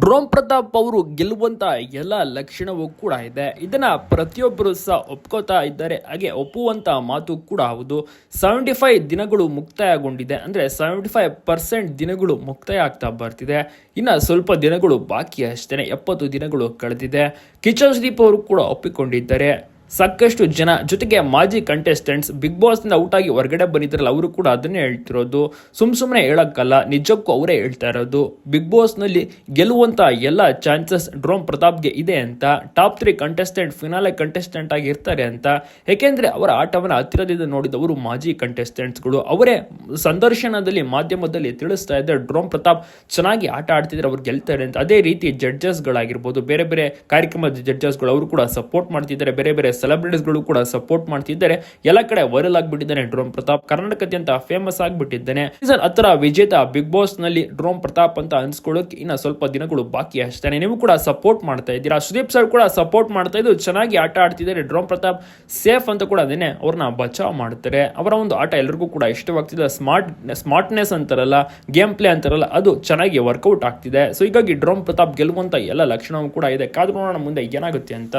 ಡ್ರೋಮ್ ಪ್ರತಾಪ್ ಅವರು ಗೆಲ್ಲುವಂತ ಎಲ್ಲ ಲಕ್ಷಣವೂ ಕೂಡ ಇದೆ. ಇದನ್ನ ಪ್ರತಿಯೊಬ್ಬರು ಸಹ ಒಪ್ಕೋತಾ ಇದ್ದಾರೆ. ಹಾಗೆ ಒಪ್ಪುವಂತ ಮಾತು ಕೂಡ ಹೌದು. ಸೆವೆಂಟಿ ಫೈವ್ ದಿನಗಳು ಮುಕ್ತಾಯಗೊಂಡಿದೆ. ಅಂದ್ರೆ ಸೆವೆಂಟಿ ಫೈವ್ ಪರ್ಸೆಂಟ್ ದಿನಗಳು ಮುಕ್ತಾಯ ಆಗ್ತಾ ಬರ್ತಿದೆ. ಇನ್ನು ಸ್ವಲ್ಪ ದಿನಗಳು ಬಾಕಿ ಅಷ್ಟೇ ಎಪ್ಪತ್ತು ದಿನಗಳು ಕಳೆದಿದೆ. ಕಿಚನ್ ಸುದೀಪ್ ಅವರು ಕೂಡ ಒಪ್ಪಿಕೊಂಡಿದ್ದಾರೆ. ಸಾಕಷ್ಟು ಜನ ಜೊತೆಗೆ ಮಾಜಿ ಕಂಟೆಸ್ಟೆಂಟ್ಸ್ ಬಿಗ್ ಬಾಸ್ನಿಂದ ಔಟ್ ಆಗಿ ಹೊರಗಡೆ ಬಂದಿದ್ರಲ್ಲ, ಅವರು ಕೂಡ ಅದನ್ನೇ ಹೇಳ್ತಿರೋದು. ಸುಮ್ ಸುಮ್ಮನೆ ಹೇಳೋಕ್ಕಲ್ಲ, ನಿಜಕ್ಕೂ ಅವರೇ ಹೇಳ್ತಾ ಇರೋದು. ಬಿಗ್ ಬಾಸ್ನಲ್ಲಿ ಗೆಲ್ಲುವಂತ ಎಲ್ಲ ಚಾನ್ಸಸ್ ಡ್ರೋಮ್ ಪ್ರತಾಪ್ಗೆ ಇದೆ ಅಂತ top three contestant finale contestant ಆಗಿ ಇರ್ತಾರೆ ಅಂತ. ಏಕೆಂದರೆ ಅವರ ಆಟವನ್ನು ಹತ್ತಿರದಿಂದ ನೋಡಿದವರು ಮಾಜಿ ಕಂಟೆಸ್ಟೆಂಟ್ಸ್ಗಳು ಅವರೇ ಸಂದರ್ಶನದಲ್ಲಿ, ಮಾಧ್ಯಮದಲ್ಲಿ ತಿಳಿಸ್ತಾ ಇದ್ದಾರೆ ಡ್ರೋಮ್ ಪ್ರತಾಪ್ ಚೆನ್ನಾಗಿ ಆಟ ಆಡ್ತಿದ್ರೆ ಅವ್ರು ಗೆಲ್ತಾರೆ ಅಂತ. ಅದೇ ರೀತಿ ಜಡ್ಜಸ್ಗಳಾಗಿರ್ಬೋದು ಬೇರೆ ಬೇರೆ ಕಾರ್ಯಕ್ರಮದ ಜಡ್ಜಸ್ಗಳು ಅವರು ಕೂಡ ಸಪೋರ್ಟ್ ಮಾಡ್ತಿದ್ದಾರೆ, ಬೇರೆ ಬೇರೆ ಸೆಲೆಬ್ರಿಟೀಸ್ಗಳು ಕೂಡ ಸಪೋರ್ಟ್ ಮಾಡ್ತಿದ್ದಾರೆ. ಎಲ್ಲ ಕಡೆ ವೈರಲ್ ಆಗಿಬಿಟ್ಟಿದ್ದಾನೆ ಡ್ರೋನ್ ಪ್ರತಾಪ್. ಕರ್ನಾಟಕದ್ಯಂತ ಫೇಮಸ್ ಆಗಿಬಿಟ್ಟಿದ್ದಾನೆ. ಸೀಸನ್ ಹತ್ತರ ವಿಜೇತ ಬಿಗ್ ಬಾಸ್ನಲ್ಲಿ ಡ್ರೋನ್ ಪ್ರತಾಪ್ ಅಂತ ಅನ್ಸ್ಕೊಳ್ಳೋಕೆ ಇನ್ನ ಸ್ವಲ್ಪ ದಿನಗಳು ಬಾಕಿ ಅಷ್ಟೇ ನೀವು ಕೂಡ ಸಪೋರ್ಟ್ ಮಾಡ್ತಾ ಇದ್ದೀರಾ? ಸುದೀಪ್ ಸರ್ ಕೂಡ ಸಪೋರ್ಟ್ ಮಾಡ್ತಾ ಇದ್ದು ಚೆನ್ನಾಗಿ ಆಟ ಆಡ್ತಿದ್ದಾರೆ ಡ್ರೋನ್ ಪ್ರತಾಪ್. ಸೇಫ್ ಅಂತ ಕೂಡ ಅದನ್ನೇ ಅವ್ರನ್ನ ಬಚಾವ್ ಮಾಡ್ತಾರೆ. ಅವರ ಒಂದು ಆಟ ಎಲ್ಲರಿಗೂ ಕೂಡ ಇಷ್ಟವಾಗ್ತಿದೆ. ಸ್ಮಾರ್ಟ್ ಸ್ಮಾರ್ಟ್ನೆಸ್ ಅಂತಾರಲ್ಲ ಗೇಮ್ ಪ್ಲೇ ಅಂತಾರಲ್ಲ, ಅದು ಚೆನ್ನಾಗಿ ವರ್ಕೌಟ್ ಆಗ್ತಿದೆ. ಸೊ ಹೀಗಾಗಿ ಡ್ರೋನ್ ಪ್ರತಾಪ್ ಗೆಲ್ಲುವಂತ ಎಲ್ಲ ಲಕ್ಷಣವೂ ಕೂಡ ಇದೆ. ಕಾದು ನೋಡೋಣ ಮುಂದೆ ಏನಾಗುತ್ತೆ ಅಂತ.